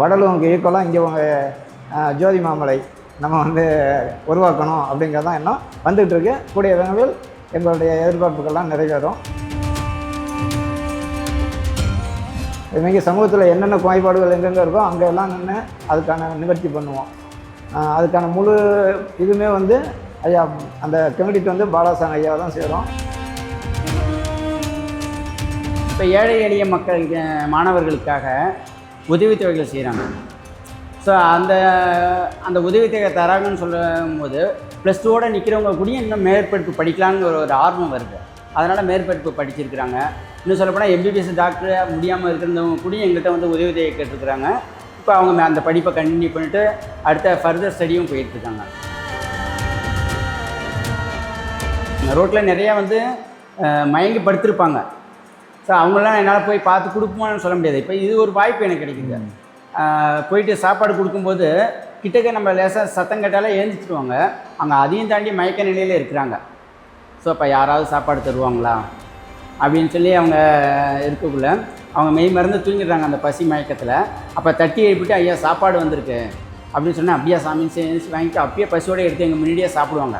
வடலூருக்கு ஈக்குவலாக இங்கே உங்கள் ஜோதி மாமலை நம்ம வந்து உருவாக்கணும் அப்படிங்கிறது தான் எண்ணம். வந்துகிட்டு இருக்கு கூடிய விரைவில் எங்களுடைய எதிர்பார்ப்புகள்லாம் நிறைவேறும். இதுமாரி சமூகத்தில் என்னென்ன குறைபாடுகள் எங்கெங்கே இருக்கோ அங்கெல்லாம் நின்று அதுக்கான நிவர்த்தி பண்ணுவோம். அதுக்கான முழு இதுவுமே வந்து ஐயா அந்த கமிட்டிக்கு வந்து பாலாசாமி ஐயாவை தான் சேரும். இப்போ ஏழை எளிய மக்கள் மாணவர்களுக்காக உதவித்தொகைகள் செய்கிறாங்க ஸோ அந்த அந்த உதவித்தொகை தராங்கன்னு சொல்லும்போது ப்ளஸ் டூவோட நிற்கிறவங்க கூட இன்னும் மேற்படிப்பு படிக்கலான்னு ஒரு ஆர்வம் வருது. அதனால் மேற்படிப்பு படிச்சிருக்கிறாங்க. இன்னும் சொல்லப்போனால் எம்பிபிஎஸ் டாக்டர் முடியாமல் இருக்கிறவங்க கூட எங்கள்கிட்ட வந்து உதவித்தொகை கேட்டிருக்கிறாங்க. இப்போ அவங்க மே- அந்த படிப்பை கண்டினியூ பண்ணிட்டு அடுத்த ஃபர்தர் ஸ்டடியும் போயிட்டுருக்காங்க. ரோட்டில் நிறையா வந்து மயங்கி படுத்திருப்பாங்க. ஸோ அவங்களாம் என்னால் போய் பார்த்து கொடுப்போம்னு சொல்ல முடியாது. இப்போ இது ஒரு வாய்ப்பு எனக்கு கிடைக்குது. போயிட்டு சாப்பாடு கொடுக்கும்போது கிட்டக்க நம்ம லேசாக சத்தம் கேட்டாலே எழுந்திரிச்சிடுவாங்க அங்கே அதையும் தாண்டி மயக்க நிலையில் இருக்கிறாங்க. ஸோ இப்போ யாராவது சாப்பாடு தருவாங்களா? அப்படின்னு சொல்லி அவங்க இருக்கக்குள்ள அவங்க மெய் மறந்து தூங்கிடுறாங்க அந்த பசி மயக்கத்தில். அப்போ தட்டி எழுப்பிட்டு ஐயா சாப்பாடு வந்திருக்கு. அப்படின்னு சொன்னால் அப்படியே சாமி செஞ்சு வாங்கிட்டு அப்பயே பசியோடு எடுத்து எங்கள் முன்னாடியே சாப்பிடுவாங்க.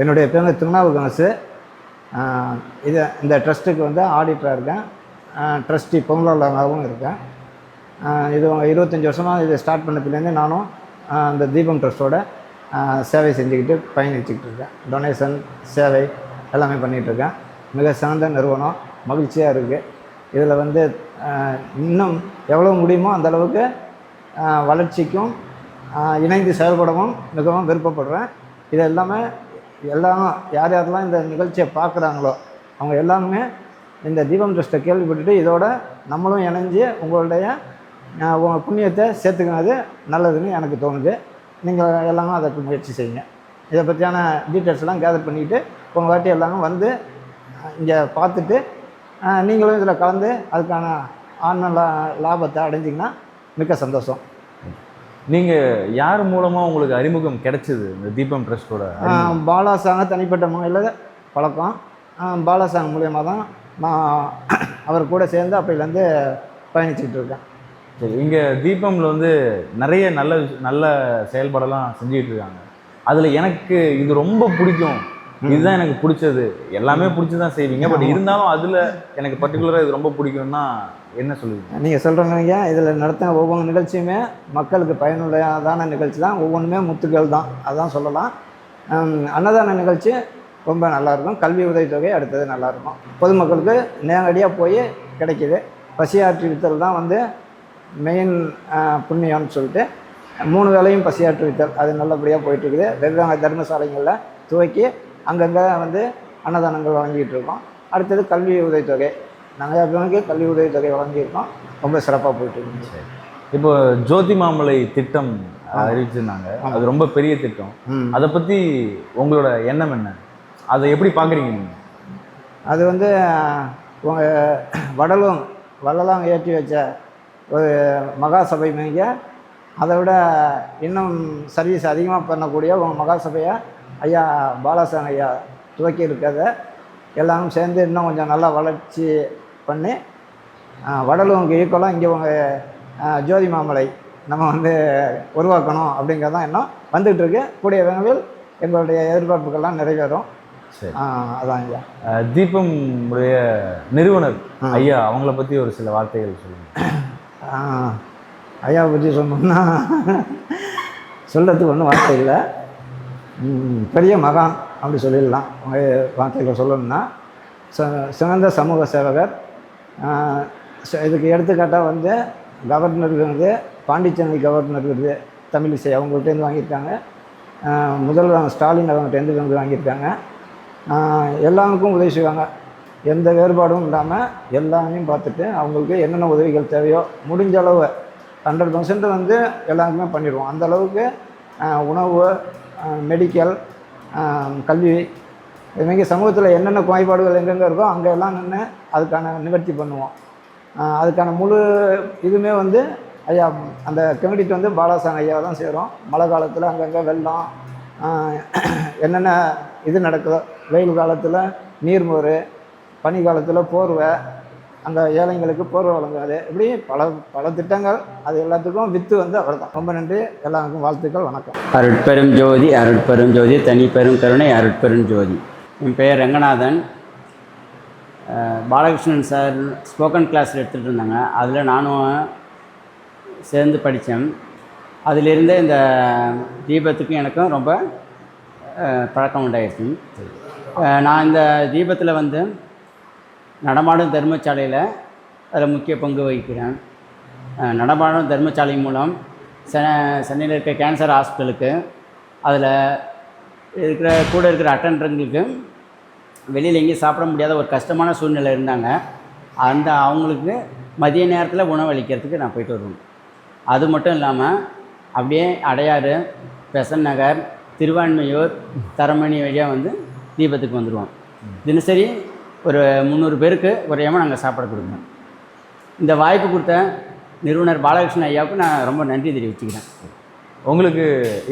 என்னுடைய பேர் வந்து திருநாவுக்கரசு இது இந்த ட்ரஸ்ட்டுக்கு வந்து ஆடிட்டராக இருக்கேன். ட்ரஸ்டி பொங்கலாளராகவும் இருக்கேன். இது இருபத்தஞ்சி வருஷமாக இதை ஸ்டார்ட் பண்ணதுலேருந்து நானும் அந்த தீபம் ட்ரஸ்ட்டோட சேவை செஞ்சுக்கிட்டு பயணிச்சுக்கிட்டு இருக்கேன். டொனேஷன் சேவை எல்லாமே பண்ணிகிட்ருக்கேன் மிக சிறந்த நிறுவனம் மகிழ்ச்சியாக இருக்குது இதில் வந்து இன்னும் எவ்வளோ முடியுமோ அந்தளவுக்கு வளர்ச்சிக்கும் இணைந்து செயல்படவும் மிகவும் விருப்பப்படுறேன். இது எல்லாமே எல்லாம் யார் யாரெல்லாம் இந்த நிகழ்ச்சியை பார்க்குறாங்களோ அவங்க எல்லாருமே இந்த தீபம் ட்ரஸ்ட்டை கேள்விப்பட்டுட்டு இதோட நம்மளும் இணைஞ்சு உங்களுடைய உங்கள் புண்ணியத்தை சேர்த்துக்கினது நல்லதுன்னு எனக்கு தோணுது. நீங்கள் எல்லாமே அதற்கு முயற்சி செய்யுங்க. இதை பற்றியான டீட்டெயில்ஸ்லாம் கேதர் பண்ணிக்கிட்டு உங்கள் வாட்டி எல்லாமே வந்து இங்கே பார்த்துட்டு நீங்களும் இதில் கலந்து அதுக்கான ஆன்ம லா லாபத்தை அடைஞ்சிங்கன்னா மிக்க சந்தோஷம். நீங்கள் யார் மூலமாக உங்களுக்கு அறிமுகம் கிடைச்சது இந்த தீபம் ட்ரஸ்ட்டோட ஆஹ் பாலாசாங்க தனிப்பட்ட முறையில் பழக்கம். ஆஹ் பாலாசாங்க மூலியமாக தான் நான் அவர் கூட சேர்ந்து அப்பையிலேருந்து பயணிச்சுக்கிட்டு இருக்கேன் சரி இங்கே தீபம்ல வந்து நிறைய நல்ல நல்ல செயல்பாடெல்லாம் செஞ்சுக்கிட்டு இருக்காங்க அதில் எனக்கு இது ரொம்ப பிடிக்கும். இதுதான் எனக்கு பிடிச்சது. எல்லாமே பிடிச்சி தான் செய்வீங்க. பட் இருந்தாலும் அதில் எனக்கு பர்டிகுலராக இது ரொம்ப பிடிக்கும்னா என்ன சொல்லுவீங்க? நீங்கள் சொல்கிறவங்க இதில் நடத்தின ஒவ்வொரு நிகழ்ச்சியுமே மக்களுக்கு பயனுள்ளதான நிகழ்ச்சி தான். ஒவ்வொன்றுமே முத்துக்கள் தான். அதான் சொல்லலாம். அன்னதான நிகழ்ச்சி ரொம்ப நல்லாயிருக்கும். கல்வி உதவித்தொகை அடுத்தது நல்லாயிருக்கும். பொதுமக்களுக்கு நேரடியாக போய் கிடைக்கிது. பசியாற்றுவித்தல் தான் வந்து மெயின் புண்ணியம்னு சொல்லிட்டு மூணு வேளையும் பசியாற்றுவித்தல் அது நல்லபடியாக போயிட்டுருக்குது வெவ்வேறு தர்மசாலைகளில் துவக்கி அங்கங்கே வந்து அன்னதானங்கள் வழங்கிட்டு இருக்கோம் அடுத்தது கல்வி உதவித்தொகை. நிறையா பேருக்கு கல்வி உதவித்தொகை வழங்கியிருக்கோம். ரொம்ப சிறப்பாக போயிட்டு இருக்கு இப்போ ஜோதி மாமலை திட்டம் அறிவிச்சிருந்தாங்க. அது ரொம்ப பெரிய திட்டம். அதை பற்றி உங்களோட எண்ணம் என்ன? அதை எப்படி பார்க்குறீங்க நீங்கள் அது வந்து உங்கள் வடலும் வள்ளலாம் ஏற்றி வச்ச ஒரு மகாசபை மிக அதை விட இன்னும் சர்வீஸ் அதிகமாக பண்ணக்கூடிய உங்கள் மகாசபையை ஐயா பாலாசாமி ஐயா துவக்கி இருக்கிறத எல்லாரும் சேர்ந்து இன்னும் கொஞ்சம் நல்லா வளர்ச்சி பண்ணி வடலூருக்கு ஈக்குவலாக இங்கே உங்கள் ஜோதி மாமலை நம்ம வந்து உருவாக்கணும் அப்படிங்கிறது தான் எண்ணம் வந்துகிட்டு இருக்கு கூடிய விரைவில் எங்களுடைய எதிர்பார்ப்புகள்லாம் நிறைவேறும். அதான் ஐயா. தீபம் உடைய நிறுவனர். ஐயா அவங்கள பற்றி ஒரு சில வார்த்தைகள் சொல்லுங்கள் ஐயாவை பற்றி சொல்லணும்னா சொல்கிறதுக்கு ஒன்றும் வார்த்தை இல்லை. பெரிய மகான் அப்படி சொல்லிடலாம். வார்த்தைகள் வார்த்தையில் சொல்லணும்னா ச- சிறந்த சமூக சேவகர் ச- இதுக்கு எடுத்துக்காட்டாக வந்து கவர்னர் விருது பாண்டிச்சேரி கவர்னர் விருது தமிழிசை அவங்கள்ட்டேருந்து வாங்கியிருக்காங்க. முதல்வர் ஸ்டாலின் அவங்கள்ட்டேருந்து விருது வாங்கியிருக்காங்க. எல்லாருக்கும் உதவி செய்வாங்க. எந்த வேறுபாடும் இல்லாமல் எல்லாமே பார்த்துட்டு அவங்களுக்கு என்னென்ன உதவிகள் தேவையோ முடிஞ்ச அளவு ஹண்ட்ரட் பர்சன்ட் வந்து எல்லாருக்குமே பண்ணிடுவோம். அந்த அளவுக்கு உணவு மெடிக்கல் கல்வி இதுமாரி சமூகத்தில் என்னென்ன குறைபாடுகள் எங்கெங்கே இருக்கோ அங்கே எல்லாம் நின்று அதுக்கான நிவர்த்தி பண்ணுவோம். அதுக்கான முழு இதுவுமே வந்து ஐயா அந்த கமிட்டிட்டு வந்து பாலாசாங்க ஐயா தான் சேரும். மழை காலத்தில் அங்கங்கே வெள்ளம் என்னென்ன இது நடக்குதோ வெயில் காலத்தில் நீர்மோர் பனி காலத்தில் போர்வை அந்த ஏழைங்களுக்கு போர்வை வழங்குறது இப்படி பல பல திட்டங்கள் அது எல்லாத்துக்கும் வித்து வந்து அவர் தான் ரொம்ப நன்றி. எல்லாருக்கும் வாழ்த்துக்கள் வணக்கம். அருட்பெரும் ஜோதி அருட்பெரும் ஜோதி தனி பெரும் கருணை அருட்பெரும் ஜோதி. என் பெயர் Ranganathan. Balakrishnan sir spoken class எடுத்துகிட்டு இருந்தாங்க. அதில் நானும் சேர்ந்து படித்தேன் அதிலிருந்தே இந்த தீபத்துக்கும் எனக்கும் ரொம்ப பழக்கம் உண்டாயிடுச்சு நான் இந்த தீபத்தில் வந்து நடமாடும் தர்மசாலையில் அதில் முக்கிய பங்கு வகிக்கிறேன். நடமாடும் தர்மசாலை மூலம் செ சென்னையில் இருக்க கேன்சர் ஹாஸ்பிட்டலுக்கு அதில் இருக்கிற கூட இருக்கிற அட்டண்டர்களுக்கு வெளியில் எங்கேயும் சாப்பிட முடியாத ஒரு கஷ்டமான சூழ்நிலை இருந்தாங்க. அந்த அவங்களுக்கு மதிய நேரத்தில் உணவளிக்கிறதுக்கு நான் போயிட்டு வருவேன். அது மட்டும் இல்லாமல் அப்படியே அடையாறு பெசன் நகர் திருவான்மையூர் தரமணி வழியாக வந்து தீபத்துக்கு வந்துடுவோம் தினசரி ஒரு முந்நூறு பேருக்கு குறையாமல் நாங்கள் சாப்பாடு கொடுப்போம் இந்த வாய்ப்பு கொடுத்த நிறுவனர் பாலகிருஷ்ணன் ஐயாவுக்கு நான் ரொம்ப நன்றி தெரிவிச்சுக்கிறேன். உங்களுக்கு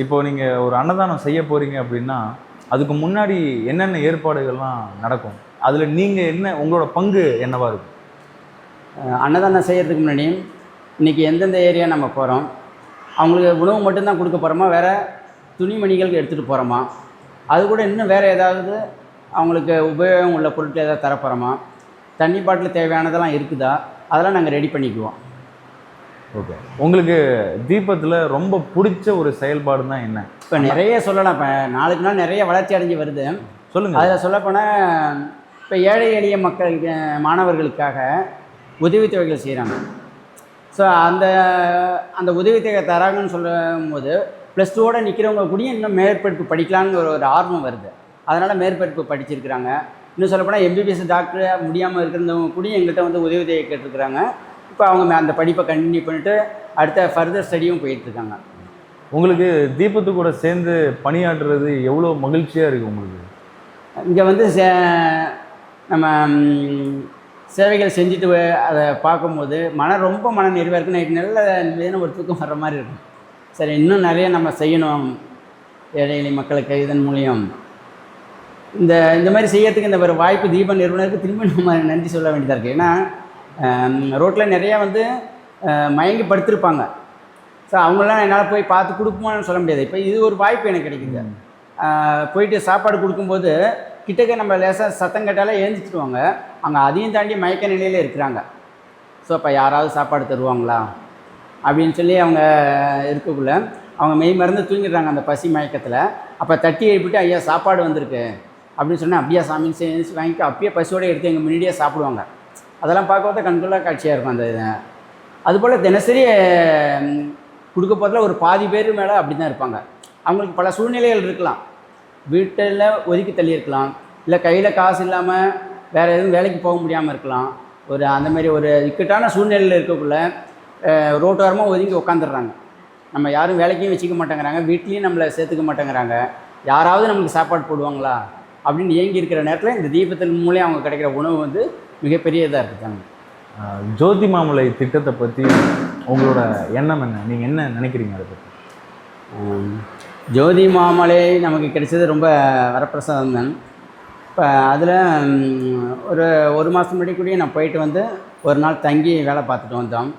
இப்போ நீங்கள் ஒரு அன்னதானம் செய்ய போகிறீங்க அப்படின்னா அதுக்கு முன்னாடி என்னென்ன ஏற்பாடுகள்லாம் நடக்கும்? அதில் நீங்கள் என்ன உங்களோட பங்கு என்னவா இருக்கும்? அன்னதானம் செய்கிறதுக்கு முன்னாடி இன்றைக்கி எந்தெந்த ஏரியா நம்ம போகிறோம் அவங்களுக்கு உணவு மட்டும்தான் கொடுக்க போகிறோமா வேறு துணிமணிகள் எடுத்துகிட்டு போகிறோமா அது கூட இன்னும் வேறு ஏதாவது அவங்களுக்கு உபயோகம் உள்ள பொருட்கள் ஏதாவது தர போகிறோமா தண்ணி பாட்டில் தேவையானதெல்லாம் இருக்குதா? அதெல்லாம் நாங்கள் ரெடி பண்ணிக்குவோம். ஓகே. உங்களுக்கு தீபத்தில் ரொம்ப பிடிச்ச ஒரு செயல்பாடு தான் என்ன? இப்போ நிறைய சொல்லலாம். இப்போ நாளுக்கு நாள் நிறைய வளர்ச்சி அடைஞ்சு வருது. சொல்லுங்க. அதில் சொல்லப்போனால் இப்போ ஏழை எளிய மக்களுக்கு மாணவர்களுக்காக உதவித்தொகைகள் செய்கிறாங்க ஸோ அந்த அந்த உதவித்தொகை தராங்கன்னு சொல்லும் போது ப்ளஸ் டூவோட நிற்கிறவங்க கூடயும் இன்னும் மேற்படிப்பு படிக்கலான்னு ஒரு ஒரு ஆர்வம் வருது. அதனால் மேற்படிப்பு படிச்சிருக்கிறாங்க. இன்னும் சொல்லப்போனால் எம்பிபிஎஸ் டாக்டர் முடியாமல் இருக்கிறவங்க கூடயும் எங்கள்கிட்ட வந்து உதவித்தொகை கேட்டிருக்கிறாங்க. இப்போ அவங்க அந்த படிப்பை கண்டினியூ பண்ணிட்டு அடுத்த ஃபர்தர் ஸ்டடியும் போயிட்டுருக்காங்க. உங்களுக்கு தீபத்து கூட சேர்ந்து பணியாற்றுறது எவ்வளோ மகிழ்ச்சியாக இருக்குது உங்களுக்கு? இங்கே வந்து சே நம்ம சேவைகள் செஞ்சுட்டு அதை பார்க்கும்போது மன ரொம்ப மன நிறைவாக இருக்கு. நைட்டு நல்ல நிலையான ஒரு தூக்கம் வர்ற மாதிரி இருக்கும் சரி இன்னும் நிறைய நம்ம செய்யணும். ஏழை எளிய மக்களுக்கு இதன் மூலியம். இந்த இந்த மாதிரி செய்யறதுக்கு இந்த ஒரு வாய்ப்பு தீப நிறுவனருக்கு திரும்பி நம்ம நன்றி சொல்ல வேண்டியதாக இருக்குது ஏன்னா ரோட்டில் நிறையா வந்து மயங்கி படுத்திருப்பாங்க. ஸோ அவங்களாம் என்னால் போய் பார்த்து கொடுப்போம்னு சொல்ல முடியாது. இப்போ இது ஒரு வாய்ப்பு எனக்கு கிடைக்குது. போயிட்டு சாப்பாடு கொடுக்கும்போது கிட்டக்க நம்ம லேசாக சத்தம் கேட்டாலே ஏந்திச்சிடுவாங்க அங்கே அதையும் தாண்டி மயக்க நிலையில் இருக்கிறாங்க. ஸோ அப்போ யாராவது சாப்பாடு தருவாங்களா? அப்படின்னு சொல்லி அவங்க இருக்கக்குள்ள அவங்க மெய் மறந்து தூங்கிடுறாங்க அந்த பசி மயக்கத்தில். அப்போ தட்டி எழுப்பிட்டு ஐயா சாப்பாடு வந்திருக்கு. அப்படின்னு சொன்னால் அப்படியே சாமின்னு செஞ்சு வாங்கிட்டு அப்பயே பசியோடு எடுத்து எங்கள் முன்னாடியே சாப்பிடுவாங்க. அதெல்லாம் பார்க்கறது கண்கொள்ளா காட்சியாக இருக்கும் அந்த இது. அதுபோல் தினசரி கொடுக்க போகிறதுல ஒரு பாதி பேர் மேலே அப்படி தான் இருப்பாங்க. அவங்களுக்கு பல சூழ்நிலைகள் இருக்கலாம். வீட்டில் ஒதுக்கி தள்ளியிருக்கலாம் இல்லை கையில் காசு இல்லாமல் வேறு எதுவும் வேலைக்கு போக முடியாமல் இருக்கலாம். ஒரு அந்த மாதிரி ஒரு இக்கட்டான சூழ்நிலையில் இருக்கக்குள்ள ரோட்டோரமாக ஒதுங்கி உட்காந்துடுறாங்க நம்ம யாரும் வேலைக்கும் வச்சுக்க மாட்டேங்கிறாங்க. வீட்லேயும் நம்மளை சேர்த்துக்க மாட்டேங்கிறாங்க. யாராவது நம்மளுக்கு சாப்பாடு போடுவாங்களா? அப்படின்னு ஏங்கி இருக்கிற நேரத்தில் இந்த தீபத்தின் மூலியம் அவங்க கிடைக்கிற உணவு வந்து மிகப்பெரிய இதாக இருக்குதாங்க ஆஹ் ஜோதி மாமலை திட்டத்தை பற்றி உங்களோட எண்ணம் என்ன? நீங்கள் என்ன நினைக்கிறீங்க அதை பற்றி. ஜோதி மாமலை நமக்கு கிடைச்சது ரொம்ப வரப்பிரசாதம் தான். இப்போ அதில் ஒரு ஒரு மாதம் முன்னாடி கூடயே நான் போயிட்டு வந்து ஒரு நாள் தங்கி வேலை பார்த்துட்டு வந்தோம்.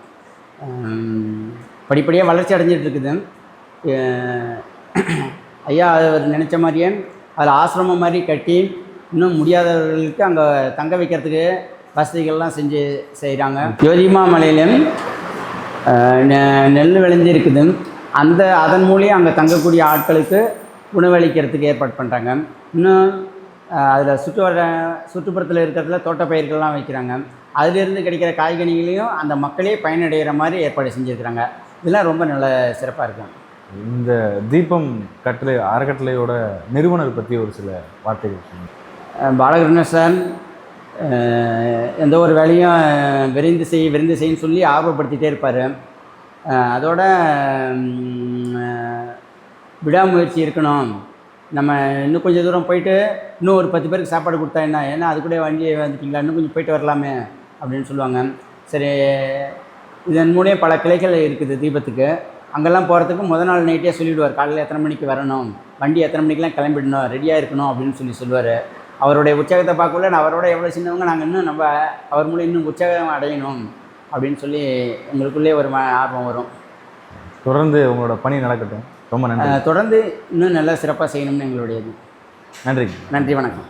படிப்படியாக வளர்ச்சி அடைஞ்சிட்டு இருக்குது. ஐயா அவர் நினச்ச மாதிரியே அதில் ஆசிரமம் மாதிரி கட்டி இன்னும் முடியாதவர்களுக்கு அங்கே தங்க வைக்கிறதுக்கு வசதிகள்லாம் செஞ்சு செய்கிறாங்க ஜோதிமா மலையிலும் நெ- நெல் விளைஞ்சி இருக்குது. அந்த அதன் மூலியம் அங்கே தங்கக்கூடிய ஆட்களுக்கு உணவளிக்கிறதுக்கு ஏற்பாடு பண்ணுறாங்க இன்னும் அதில் சுற்று வர சுற்றுப்புறத்தில் இருக்கிறதுல தோட்டப்பயிர்கள்லாம் வைக்கிறாங்க. அதிலிருந்து கிடைக்கிற காய்கனிகளையும் அந்த மக்களே பயனடைகிற மாதிரி ஏற்பாடு செஞ்சுருக்கிறாங்க. இதெல்லாம் ரொம்ப நல்ல சிறப்பாக இருக்கும். இந்த தீபம் கட்டளை அறக்கட்டளையோட நிறுவனர் பற்றி ஒரு சில வார்த்தைகள் பாலகிருஷ்ணன் சார் எந்த ஒரு வேலையும் விரைந்து செய் விரைந்து செய்ன்னு சொல்லி ஆர்வப்படுத்திட்டே இருப்பார். அதோட விடாமுயற்சி இருக்கணும். நம்ம இன்னும் கொஞ்சம் தூரம் போயிட்டு இன்னும் ஒரு பத்து பேருக்கு சாப்பாடு கொடுத்தா என்ன? ஏன்னா அது கூட வண்டி வந்துட்டீங்களா? இன்னும் கொஞ்சம் போயிட்டு வரலாமே அப்படின்னு சொல்லுவாங்க. சரி இதன் மூலியம் பல கிளைகள் இருக்குது தீபத்துக்கு. அங்கெல்லாம் போகிறதுக்கு முத நாள் நைட்டே சொல்லிவிடுவார் காலையில் எத்தனை மணிக்கு வரணும்? வண்டி எத்தனை மணிக்கெலாம் கிளம்பிடணும்? ரெடியாக இருக்கணும் அப்படின்னு சொல்லி சொல்லுவார். அவருடைய உற்சாகத்தை பார்க்கல நான் அவரோட எவ்வளோ சின்னவங்க நாங்கள் இன்னும் நம்ம அவர் மூலம் இன்னும் உற்சாகம் அடையணும் அப்படின்னு சொல்லி எங்களுக்குள்ளே ஒரு ஆர்வம் வரும். தொடர்ந்து உங்களோட பணி நடக்கட்டும். ரொம்ப நன்றி. தொடர்ந்து இன்னும் நல்லா சிறப்பாக செய்யணும்னு எங்களுடைய இது நன்றி நன்றி வணக்கம்.